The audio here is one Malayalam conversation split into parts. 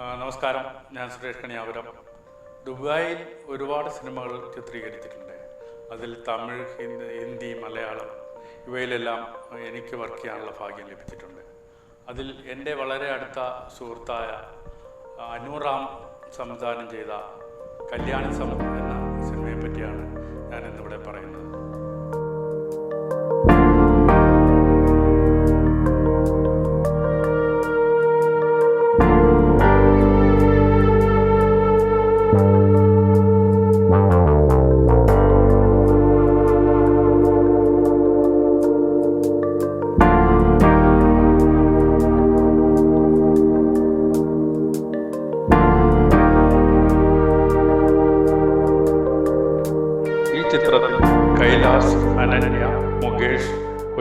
നമസ്കാരം. ഞാൻ സുരേഷ് കണിയാപുരം. ദുബായിൽ ഒരുപാട് സിനിമകൾ ചിത്രീകരിച്ചിട്ടുണ്ട്. അതിൽ തമിഴ് ഹിന്ദി ഹിന്ദി മലയാളം ഇവയിലെല്ലാം എനിക്ക് വർക്ക് ചെയ്യാനുള്ള ഭാഗ്യം ലഭിച്ചിട്ടുണ്ട്. അതിൽ എന്റെ വളരെ അടുത്ത സുഹൃത്തായ അനൂറാം സംവിധാനം ചെയ്ത കല്യാണി സമ എന്ന സിനിമയെ പറ്റിയാണ് ഞാൻ ഇന്നിവിടെ പറയുന്നത്.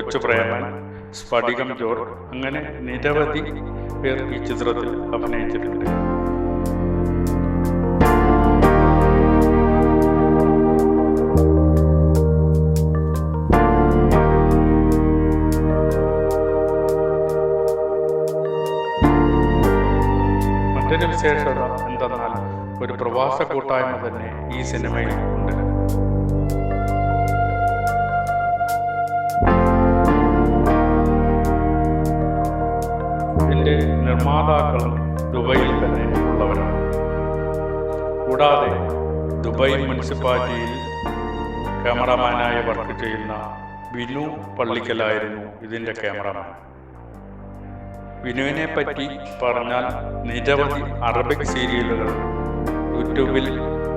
കൊച്ചുപ്രേമൻ സ്ഫടികം ജോർജ് അങ്ങനെ നിരവധി പേർ ഈ ചിത്രത്തിൽ അഭിനയിച്ചിട്ടുണ്ട്. മറ്റൊരു വിശേഷത എന്തെന്നാൽ ഒരു പ്രവാസ കൂട്ടായ്മ തന്നെ ഈ സിനിമയിൽ ഉണ്ട്. ഇതിന്റെ നിർമ്മാതാക്കളും ദുബൈയിൽ തന്നെ ഉള്ളവരാണ്. കൂടാതെ ദുബായ് മുനിസിപ്പാലിറ്റിയിൽ ക്യാമറമാനായി വർക്ക് ചെയ്യുന്ന വിനു പള്ളിക്കലായിരുന്നു ഇതിന്റെ ക്യാമറമാൻ. വിനുവിനെ പറ്റി പറഞ്ഞാൽ നിരവധി അറബിക് സീരിയലുകൾ യൂട്യൂബിൽ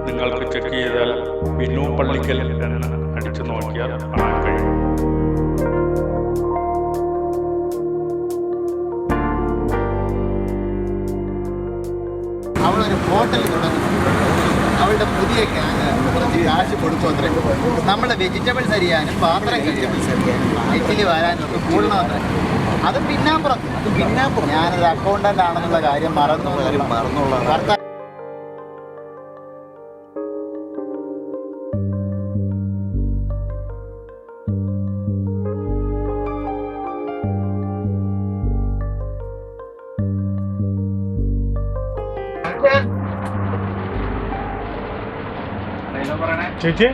നിങ്ങൾക്ക് ചെക്ക് ചെയ്താൽ വിനു പള്ളിക്കൽ എന്ന് അടിച്ചു നോക്കിയാൽ കാണാൻ കഴിയും. ഹോട്ടൽ തുടങ്ങും അവളുടെ പുതിയ ഗ്യാങ് കുറച്ച് കാശ് കൊടുക്കും അത്രേ. നമ്മുടെ വെജിറ്റബിൾസ് അരിയാനും പാത്രം വെജിറ്റബിൾസ് അരിയാനും ഇറ്റലി വരാനും ഒക്കെ കൂടണം അത്രേ. അത് പിന്നാമ്പുറത്ത് അത് പിന്നാമ്പുറം. ഞാനൊരു അക്കൗണ്ടന്റ് ആണെന്നുള്ള കാര്യം മറന്നു മറന്നുള്ള ഭർത്താവ് ചേച്ചി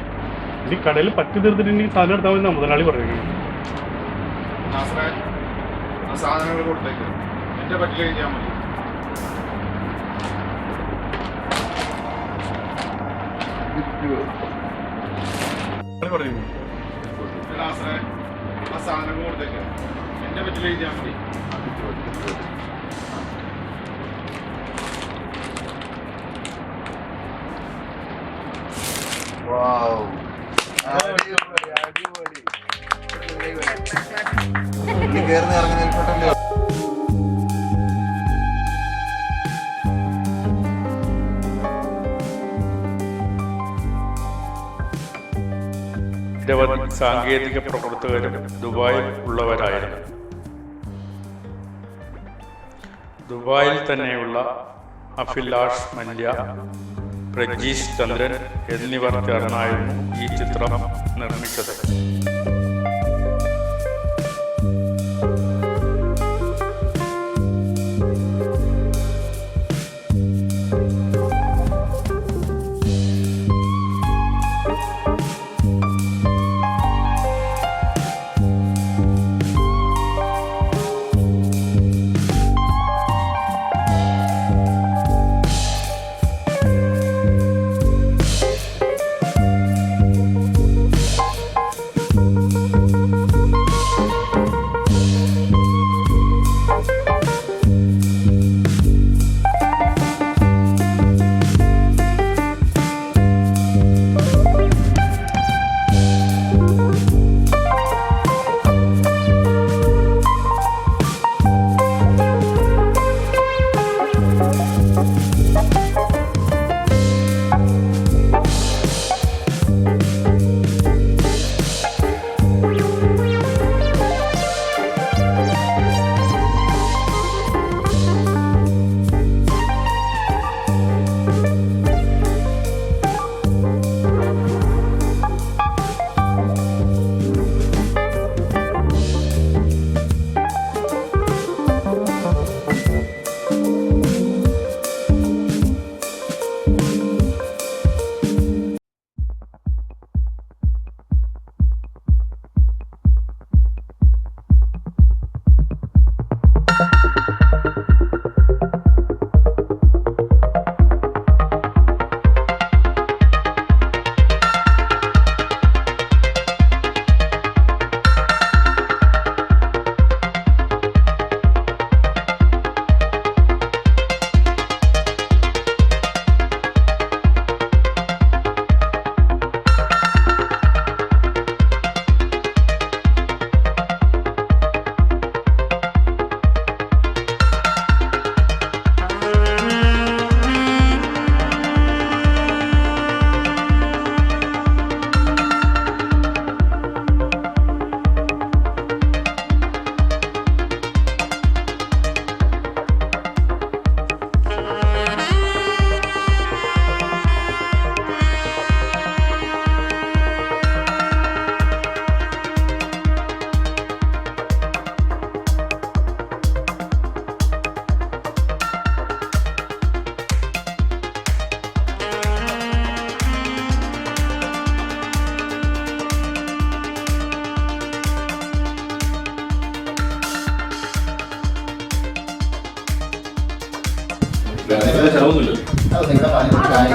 ഇത് കടയിൽ പറ്റി തീർത്തിട്ടുണ്ടെങ്കിൽ സാധനം എടുത്താൽ മതി മുതലാളി പറയുന്നത്. സാധനങ്ങൾ കൊടുത്തേക്ക്. എന്റെ എഴുതിയാൽ മതി. സാധനങ്ങൾ കൊടുത്തേക്ക്. എന്റെ എഴുതിയാൽ മതി. ഇറങ്ങുന്ന നിരവധി സാങ്കേതിക പ്രവർത്തകരും ദുബായിൽ ഉള്ളവരായിരുന്നു. ദുബായിൽ തന്നെയുള്ള അഫിലാഷ് മല്യ പ്രജീഷ് ചന്ദ്രൻ എന്നിവർ ചേർന്നായിരുന്നു ഈ ചിത്രം നിർമ്മിച്ചത്.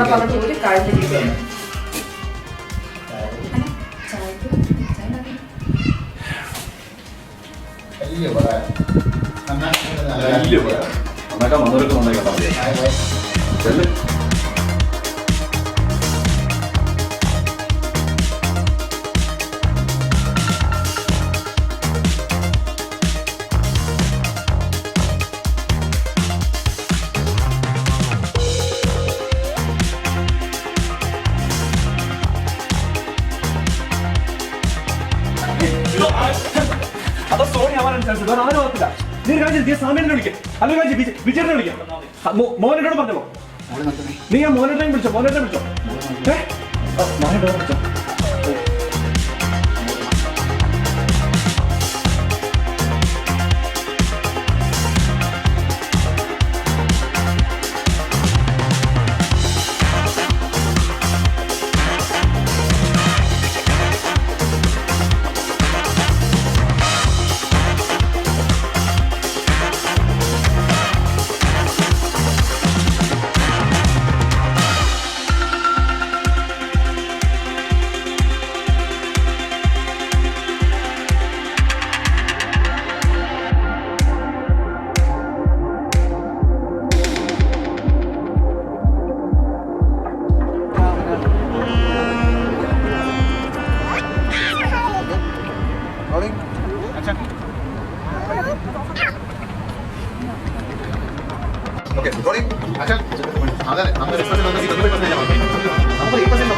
പറഞ്ഞിട്ട് ഒരു കാര്യമില്ല വലിയ ഉപകാരം. നന്നായി നല്ല വലിയ ഉപകാരം. നന്നാക്കാൻ വന്നവരൊക്കെ നന്നായി കണ്ടാൽ മതി നീ കാര്യം ചെയ്യ്, സാമിനെ വിളിക്കാം. അല്ലെങ്കിൽ കാര്യം വിജയനെ വിളിക്കാം. മോനോട് പറഞ്ഞോ. നീ ആ മോനോട്ടേയും വിളിച്ചോ മോനോട്ടെ വിളിച്ചോ. ഏ? മോനോട്ടെ വിളിച്ചോ. Okay, rolling. അച്ഛൻ അതെ, നമ്മൾ expression വന്ന് ഇരുപത് percent ആണ്. നമുക്ക് ഈ percent